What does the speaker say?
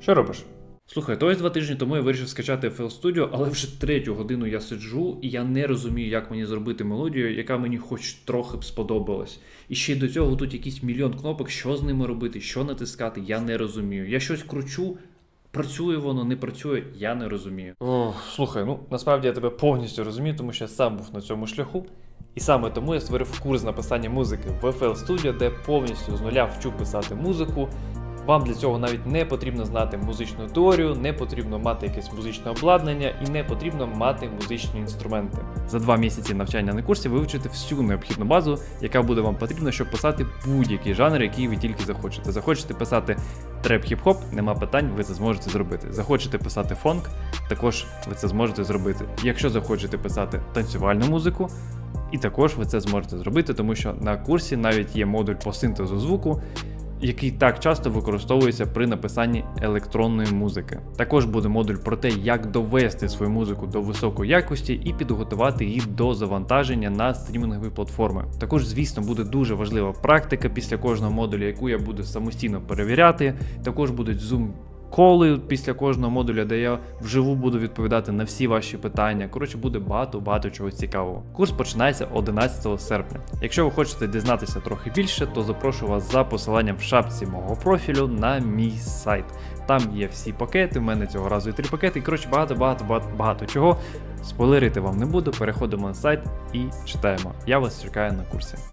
Що робиш? Слухай, то ось два тижні тому я вирішив скачати FL Studio, але вже третю годину я сиджу, і я не розумію, як мені зробити мелодію, яка мені хоч трохи б сподобалась. І ще й до цього тут якийсь мільйон кнопок, що з ними робити, що натискати, я не розумію. Я щось кручу, працює воно, не працює, я не розумію. О, слухай, ну насправді я тебе повністю розумію, тому що я сам був на цьому шляху. І саме тому я створив курс написання музики в FL Studio, де повністю з нуля вчу писати музику. Вам для цього навіть не потрібно знати музичну теорію, не потрібно мати якесь музичне обладнання і не потрібно мати музичні інструменти. За два місяці навчання на курсі ви вивчите всю необхідну базу, яка буде вам потрібна, щоб писати будь-який жанр, який ви тільки захочете. Захочете писати треп хіп-хоп, нема питань, ви це зможете зробити. Захочете писати фонк, також ви це зможете зробити. Якщо захочете писати танцювальну музику, і також ви це зможете зробити, тому що на курсі навіть є модуль по синтезу звуку, який так часто використовується при написанні електронної музики. Також буде модуль про те, як довести свою музику до високої якості і підготувати її до завантаження на стрімінгові платформи. Також, звісно, буде дуже важлива практика після кожного модуля, яку я буду самостійно перевіряти. Також будуть Zoom коли після кожного модуля, де я вживу буду відповідати на всі ваші питання. Коротше, буде багато-багато чого цікавого. Курс починається 11 серпня. Якщо ви хочете дізнатися трохи більше, то запрошую вас за посиланням в шапці мого профілю на мій сайт. Там є всі пакети, в мене цього разу і три пакети, і коротше багато, багато, багато, багато чого. Спойлерити вам не буду. Переходимо на сайт і читаємо. Я вас чекаю на курсі.